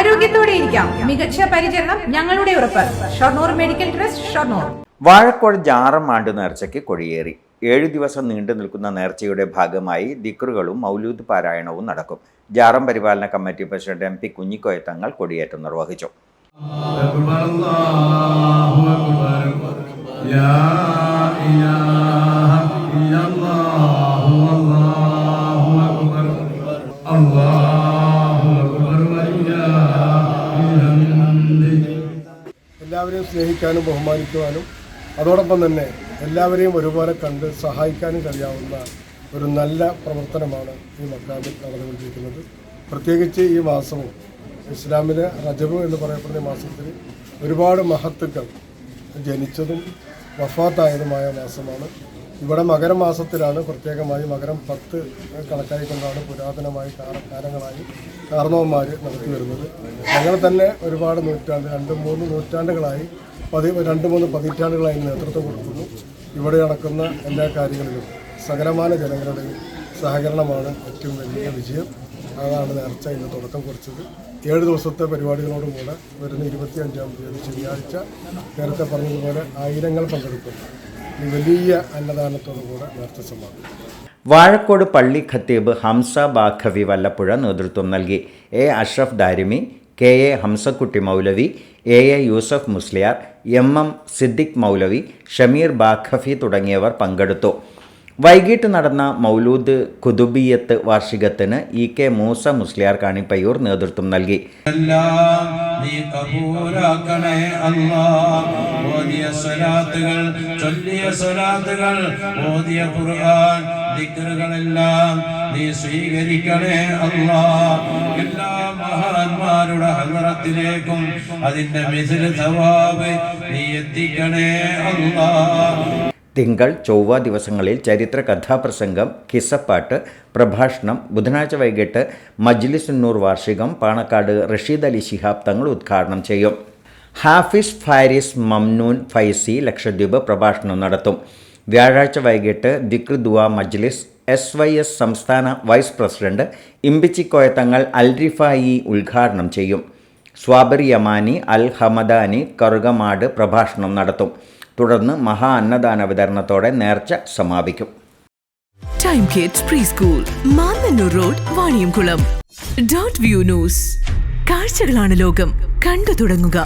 ആരോഗ്യത്തോടെ ഇരിക്കാം. മികച്ച പരിചരണം ഞങ്ങളുടെ ഉറപ്പ്. Shoranur medical trust Shoranur. Vazhakkode ജാറം ആണ്ട് നേർച്ചയ്ക്ക് കൊടിയേറി. ഏഴു ദിവസം നീണ്ടു നിൽക്കുന്ന നേർച്ചയുടെ ഭാഗമായി ദിക്റുകളും മൗലൂദ് പാരായണവും നടക്കും. ജാറം പരിപാലന committee president M P Kunhikoya Thangal കൊടിയേറ്റം നിർവഹിച്ചു. എല്ലാവരെയും സ്നേഹിക്കാനും ബഹുമാനിക്കുവാനും അതോടൊപ്പം തന്നെ എല്ലാവരെയും ഒരുപോലെ കണ്ട് സഹായിക്കാനും കഴിയാവുന്ന ഒരു നല്ല പ്രവർത്തനമാണ് ഈ മക്കാമിൽ നടന്നുകൊണ്ടിരിക്കുന്നത്. പ്രത്യേകിച്ച് ഈ മാസവും ഇസ്ലാമിലെ റജബ് എന്ന് പറയപ്പെടുന്ന മാസത്തിൽ ഒരുപാട് മഹത്തുക്കൾ ജനിച്ചതും വഫാത്തായതുമായ മാസമാണ്. ഇവിടെ മകരമാസത്തിലാണ് പ്രത്യേകമായി മകരം പത്ത് കണക്കായിക്കൊണ്ടാണ് പുരാതനമായി കാല- കാലങ്ങളായി കാർണവന്മാർ നടത്തി വരുന്നത്. അങ്ങനെ തന്നെ ഒരുപാട് നൂറ്റാണ്ട് രണ്ട് മൂന്ന് നൂറ്റാണ്ടുകളായി പതി രണ്ട് മൂന്ന് പതിറ്റാണ്ടുകളായി നേതൃത്വം കൊടുക്കുന്നു. ഇവിടെ നടക്കുന്ന എല്ലാ കാര്യങ്ങളിലും സകലമായ ജനങ്ങളുടെ സഹകരണമാണ് ഏറ്റവും വലിയ വിജയം. അതാണ് നേർച്ച ഇന്ന് തുടക്കം കുറിച്ചത്. ഏഴ് ദിവസത്തെ പരിപാടികളോടുകൂടെ വരുന്ന ഇരുപത്തിയഞ്ചാം തീയതി ശനിയാഴ്ച നേരത്തെ പറഞ്ഞതുപോലെ ആയിരങ്ങൾ പങ്കെടുക്കുന്നു ഈ വലിയ അന്നദാനത്തോടുകൂടെ നേർച്ച വാഴക്കോട് പള്ളി ഖത്തീബ് ഹംസ ബാഖവി വല്ലപ്പുഴ നേതൃത്വം നൽകി. A Ashraf Darimi K A Hamsakutty Moulavi A A Yusuf Musliyar M M Siddique Moulavi Shameer Baqavi തുടങ്ങിയവർ പങ്കെടുത്തു. വൈകിട്ട് നടന്ന മൗലൂദ് കുതുബിയത്ത് വാർഷികത്തിന് ഇ കെ മൂസ മുസ്ലിയാർ കാണിപ്പയ്യൂർ നേതൃത്വം നൽകി. ഓതിയ ചൊല്ലിയ ഓതിയ ഖുർആൻ ദിക്റുകളെല്ലാം നീ സ്വീകരിക്കണേ എല്ലാ അതിന്റെ മിസിൽ സവാബ് നീ എത്തിക്കണേ അല്ലാ. തിങ്കൾ ചൊവ്വ ദിവസങ്ങളിൽ ചരിത്ര കഥാപ്രസംഗം കിസപ്പാട്ട് പ്രഭാഷണം ബുധനാഴ്ച വൈകിട്ട് മജ്ലിസുന്നൂർ വാർഷികം പാണക്കാട് റഷീദ് അലി ശിഹാബ് തങ്ങൾ ഉദ്ഘാടനം ചെയ്യും. ഹാഫിസ് ഫാരിസ് മംനൂൻ ഫൈസി ലക്ഷദ്വീപ് പ്രഭാഷണം നടത്തും. വ്യാഴാഴ്ച വൈകിട്ട് ദിക്രുദ്വ ദുവ മജ്ലിസ് എസ് വൈ എസ് സംസ്ഥാന വൈസ് പ്രസിഡന്റ് ഇമ്പിച്ചിക്കോയ തങ്ങൾ അൽറിഫായി ഉദ്ഘാടനം ചെയ്യും. സ്വാബർ യമാനി അൽ ഹമദാനി കറുകമാട് പ്രഭാഷണം നടത്തും. തുടർന്ന് മഹാ അന്നദാന വിതരണത്തോടെ നേർച്ച സമാപിക്കും. Time kids pre school Mannanur road Vaniyamkulam dot view news കാഴ്ചകളാണ് ലോകം. കണ്ടു തുടങ്ങുക.